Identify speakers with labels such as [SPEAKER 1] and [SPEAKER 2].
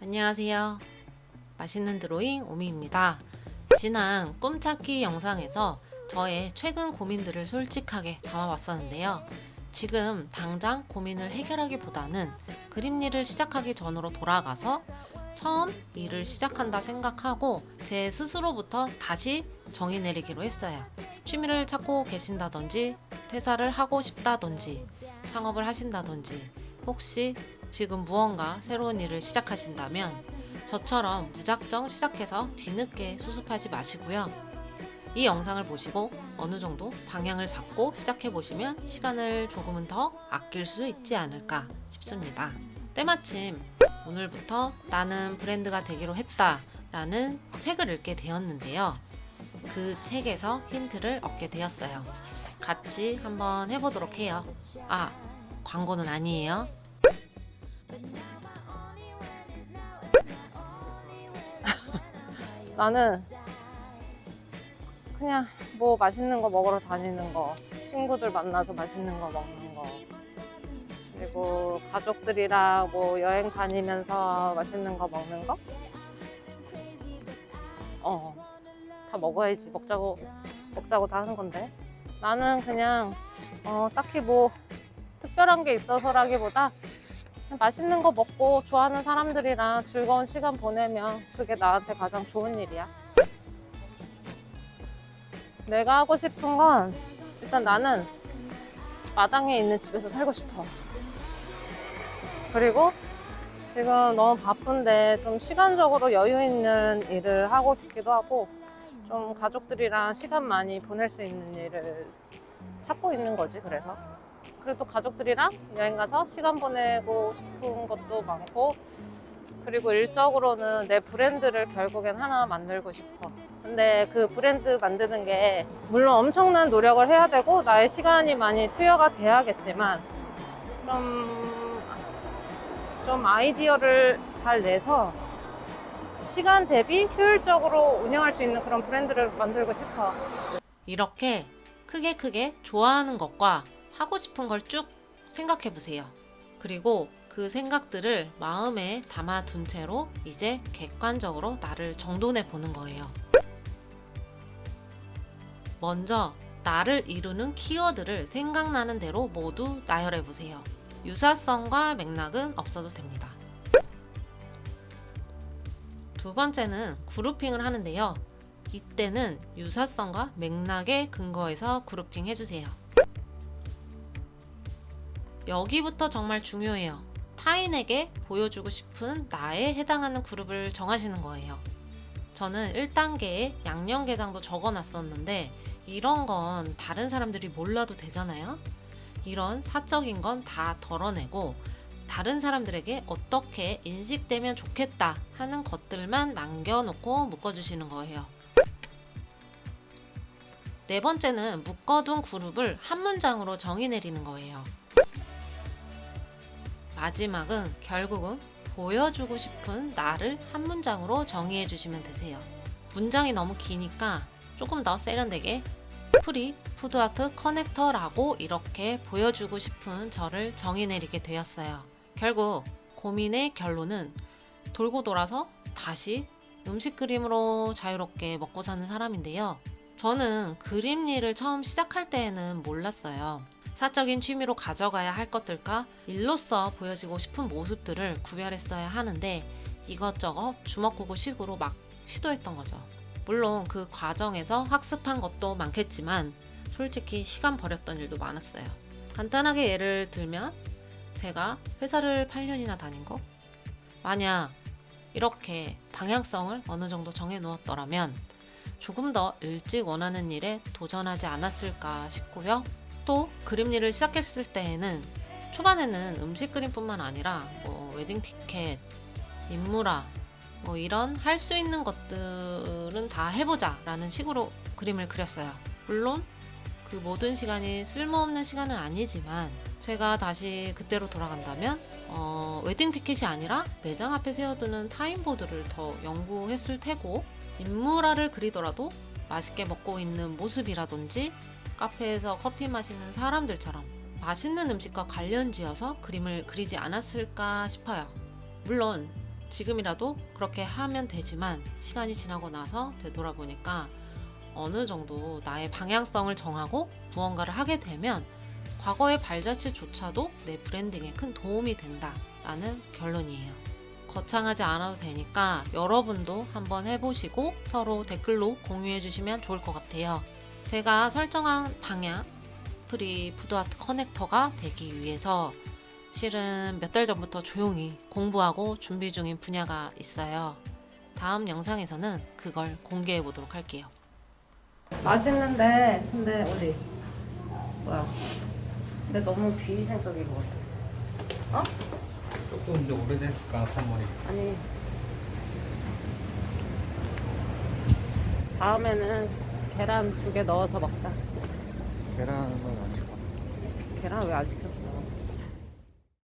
[SPEAKER 1] 안녕하세요. 맛있는 드로잉 오미입니다. 지난 꿈찾기 영상에서 저의 최근 고민들을 솔직하게 담아봤었는데요. 지금 당장 고민을 해결하기보다는 그림 일을 시작하기 전으로 돌아가서 처음 일을 시작한다 생각하고 제 스스로부터 다시 정의 내리기로 했어요. 취미를 찾고 계신다든지 퇴사를 하고 싶다든지 창업을 하신다든지 혹시 지금 무언가 새로운 일을 시작하신다면 저처럼 무작정 시작해서 뒤늦게 수습하지 마시고요. 이 영상을 보시고 어느 정도 방향을 잡고 시작해 보시면 시간을 조금은 더 아낄 수 있지 않을까 싶습니다. 때마침 오늘부터 나는 브랜드가 되기로 했다 라는 책을 읽게 되었는데요. 그 책에서 힌트를 얻게 되었어요. 같이 한번 해보도록 해요. 아, 광고는 아니에요.
[SPEAKER 2] 나는 그냥 뭐 맛있는 거 먹으러 다니는 거, 친구들 만나서 맛있는 거 먹는 거, 그리고 가족들이랑 뭐 여행 다니면서 맛있는 거 먹는 거? 어, 다 먹어야지. 먹자고, 먹자고 다 하는 건데. 나는 그냥, 어, 딱히 뭐 특별한 게 있어서라기보다 맛있는 거 먹고 좋아하는 사람들이랑 즐거운 시간 보내면 그게 나한테 가장 좋은 일이야. 내가 하고 싶은 건 일단 나는 마당에 있는 집에서 살고 싶어. 그리고 지금 너무 바쁜데 좀 시간적으로 여유 있는 일을 하고 싶기도 하고 좀 가족들이랑 시간 많이 보낼 수 있는 일을 찾고 있는 거지, 그래서. 그리고 또 가족들이랑 여행 가서 시간 보내고 싶은 것도 많고 그리고 일적으로는 내 브랜드를 결국엔 하나 만들고 싶어. 근데 그 브랜드 만드는 게 물론 엄청난 노력을 해야 되고 나의 시간이 많이 투여가 돼야겠지만 좀, 좀 아이디어를 잘 내서 시간 대비 효율적으로 운영할 수 있는 그런 브랜드를 만들고 싶어.
[SPEAKER 1] 이렇게 크게 크게 좋아하는 것과 하고 싶은 걸 쭉 생각해 보세요. 그리고 그 생각들을 마음에 담아 둔 채로 이제 객관적으로 나를 정돈해 보는 거예요. 먼저 나를 이루는 키워드를 생각나는 대로 모두 나열해 보세요. 유사성과 맥락은 없어도 됩니다. 두 번째는 그룹핑을 하는데요. 이때는 유사성과 맥락에 근거해서 그룹핑 해주세요. 여기부터 정말 중요해요. 타인에게 보여주고 싶은 나에 해당하는 그룹을 정하시는 거예요. 저는 1단계에 양념게장도 적어 놨었는데 이런 건 다른 사람들이 몰라도 되잖아요. 이런 사적인 건 다 덜어내고 다른 사람들에게 어떻게 인식되면 좋겠다 하는 것들만 남겨놓고 묶어주시는 거예요. 네 번째는 묶어둔 그룹을 한 문장으로 정의 내리는 거예요. 마지막은 결국은 보여주고 싶은 나를 한 문장으로 정의해 주시면 되세요. 문장이 너무 기니까 조금 더 세련되게 프리 푸드아트 커넥터라고 이렇게 보여주고 싶은 저를 정의 내리게 되었어요. 결국 고민의 결론은 돌고 돌아서 다시 음식 그림으로 자유롭게 먹고 사는 사람인데요. 저는 그림 일을 처음 시작할 때에는 몰랐어요. 사적인 취미로 가져가야 할 것들과 일로서 보여지고 싶은 모습들을 구별했어야 하는데 이것저것 주먹구구식으로 막 시도했던 거죠. 물론 그 과정에서 학습한 것도 많겠지만 솔직히 시간 버렸던 일도 많았어요. 간단하게 예를 들면 제가 회사를 8년이나 다닌 거 만약 이렇게 방향성을 어느 정도 정해 놓았더라면 조금 더 일찍 원하는 일에 도전하지 않았을까 싶고요. 또 그림 일을 시작했을 때에는 초반에는 음식 그림뿐만 아니라 뭐 웨딩 피켓, 인물화 뭐 이런 할 수 있는 것들은 다 해보자 라는 식으로 그림을 그렸어요. 물론 그 모든 시간이 쓸모없는 시간은 아니지만 제가 다시 그때로 돌아간다면 어, 웨딩 피켓이 아니라 매장 앞에 세워두는 타임보드를 더 연구했을 테고 인물화를 그리더라도 맛있게 먹고 있는 모습이라든지 카페에서 커피 마시는 사람들처럼 맛있는 음식과 관련 지어서 그림을 그리지 않았을까 싶어요. 물론 지금이라도 그렇게 하면 되지만 시간이 지나고 나서 되돌아보니까 어느 정도 나의 방향성을 정하고 무언가를 하게 되면 과거의 발자취조차도 내 브랜딩에 큰 도움이 된다라는 결론이에요. 거창하지 않아도 되니까 여러분도 한번 해보시고 서로 댓글로 공유해 주시면 좋을 것 같아요. 제가 설정한 방향, 프리 푸드아트 커넥터가 되기 위해서 실은 몇 달 전부터 조용히 공부하고 준비 중인 분야가 있어요. 다음 영상에서는 그걸 공개해 보도록 할게요.
[SPEAKER 2] 맛있는데 근데 어디 뭐야? 근데 너무 비위생적인 것 같아.
[SPEAKER 3] 조금 이제 오래됐을까 선물이
[SPEAKER 2] 아니 다음에는 계란 두 개 넣어서 먹자.
[SPEAKER 3] 계란은 안 시켰어
[SPEAKER 2] 계란 왜 안 시켰어?